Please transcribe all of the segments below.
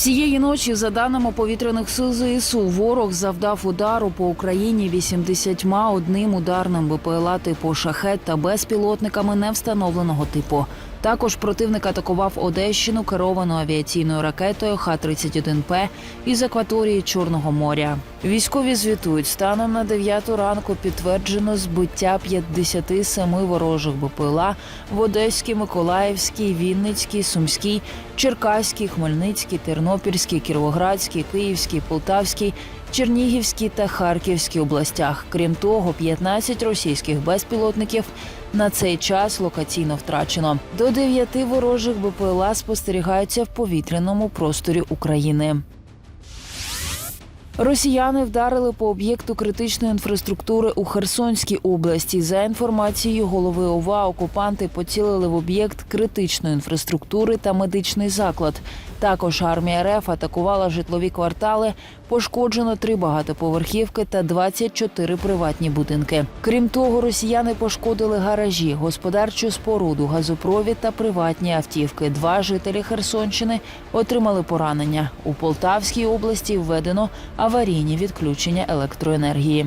Цієї ночі, за даними повітряних сил ЗСУ, ворог завдав удару по Україні 81 ударним БПЛА типу шахет та безпілотниками невстановленого типу. Також противник атакував Одещину керованою авіаційною ракетою Х-31П із акваторії Чорного моря. Військові звітують, станом на 9 ранку підтверджено збиття 57 ворожих БПЛА в Одеській, Миколаївській, Вінницькій, Сумській, Черкаській, Хмельницькій, Тернопільській, Кіровоградській, Київській, Полтавській, Чернігівській та Харківській областях. Крім того, 15 російських безпілотників на цей час локаційно втрачено. До дев'яти ворожих БПЛА спостерігаються в повітряному просторі України. Росіяни вдарили по об'єкту критичної інфраструктури у Херсонській області. За інформацією голови ОВА, окупанти поцілили в об'єкт критичної інфраструктури та медичний заклад. Також армія РФ атакувала житлові квартали. Пошкоджено три багатоповерхівки та 24 приватні будинки. Крім того, росіяни пошкодили гаражі, господарчу споруду, газопровід та приватні автівки. Два жителі Херсонщини отримали поранення. У Полтавській області введено аварійні відключення електроенергії.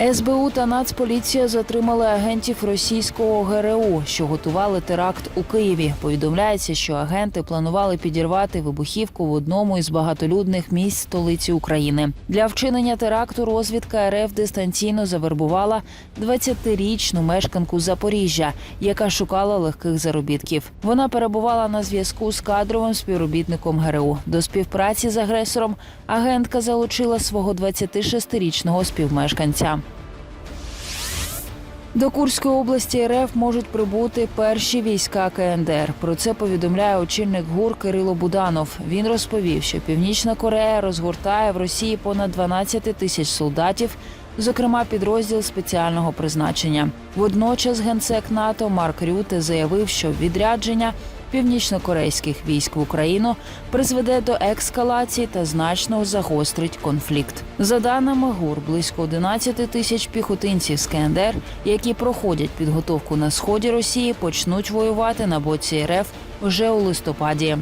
СБУ та Нацполіція затримали агентів російського ГРУ, що готували теракт у Києві. Повідомляється, що агенти планували підірвати вибухівку в одному із багатолюдних місць столиці України. Для вчинення теракту розвідка РФ дистанційно завербувала 20-річну мешканку Запоріжжя, яка шукала легких заробітків. Вона перебувала на зв'язку з кадровим співробітником ГРУ. До співпраці з агресором агентка залучила свого 26-річного співмешканця. До Курської області РФ можуть прибути перші війська КНДР. Про це повідомляє очільник ГУР Кирило Буданов. Він розповів, що Північна Корея розгортає в Росії понад 12 тисяч солдатів, зокрема підрозділ спеціального призначення. Водночас генсек НАТО Марк Рюте заявив, що відрядження північнокорейських військ в Україну призведе до екскалації та значно загострить конфлікт. За даними ГУР, близько 11 тисяч піхотинців з КНДР, які проходять підготовку на сході Росії, почнуть воювати на боці РФ вже у листопаді.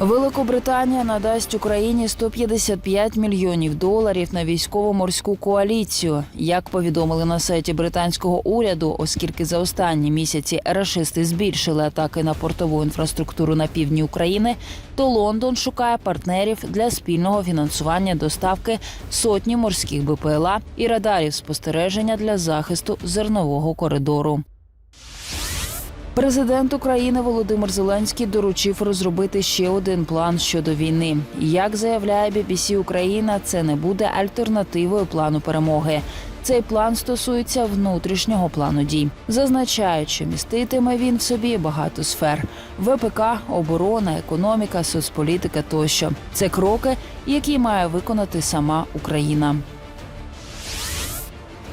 Великобританія надасть Україні 155 мільйонів доларів на військово-морську коаліцію. Як повідомили на сайті британського уряду, оскільки за останні місяці рашисти збільшили атаки на портову інфраструктуру на півдні України, то Лондон шукає партнерів для спільного фінансування доставки сотні морських БПЛА і радарів спостереження для захисту зернового коридору. Президент України Володимир Зеленський доручив розробити ще один план щодо війни. Як заявляє BBC Україна, це не буде альтернативою плану перемоги. Цей план стосується внутрішнього плану дій. Зазначають, що міститиме він в собі багато сфер: ВПК, оборона, економіка, соцполітика тощо. Це кроки, які має виконати сама Україна.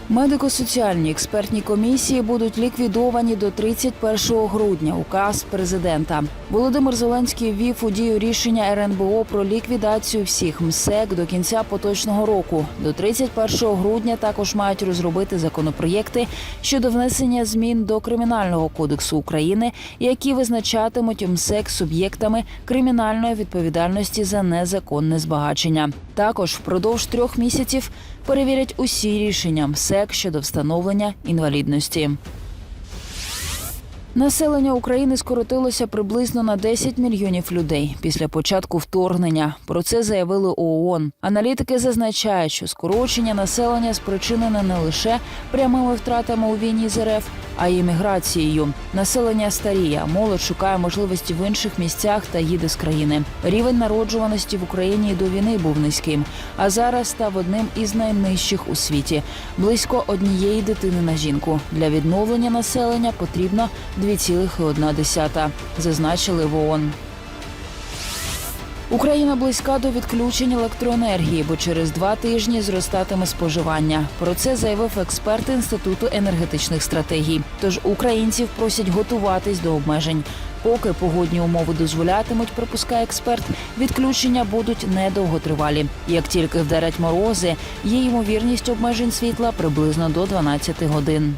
Медико-соціальні експертні комісії будуть ліквідовані до 31 грудня. Указ президента Володимир Зеленський ввів у дію рішення РНБО про ліквідацію всіх МСЕК до кінця поточного року. До 31 грудня також мають розробити законопроєкти щодо внесення змін до кримінального кодексу України, які визначатимуть МСЕК суб'єктами кримінальної відповідальності за незаконне збагачення. Також впродовж трьох місяців перевірять усі рішення МСЕК щодо встановлення інвалідності. Населення України скоротилося приблизно на 10 мільйонів людей після початку вторгнення. Про це заявили ООН. Аналітики зазначають, що скорочення населення спричинене не лише прямими втратами у війні з РФ, а й еміграцією. Населення старіє, молодь шукає можливості в інших місцях та їде з країни. Рівень народжуваності в Україні до війни був низьким, а зараз став одним із найнижчих у світі близько однієї дитини на жінку. Для відновлення населення потрібно 2,1, зазначили в ООН. Україна близька до відключень електроенергії, бо через два тижні зростатиме споживання. Про це заявив експерт інституту енергетичних стратегій. Тож українців просять готуватись до обмежень. Поки погодні умови дозволятимуть, припускає експерт, відключення будуть недовготривалі. Як тільки вдарять морози, є ймовірність обмежень світла приблизно до 12 годин.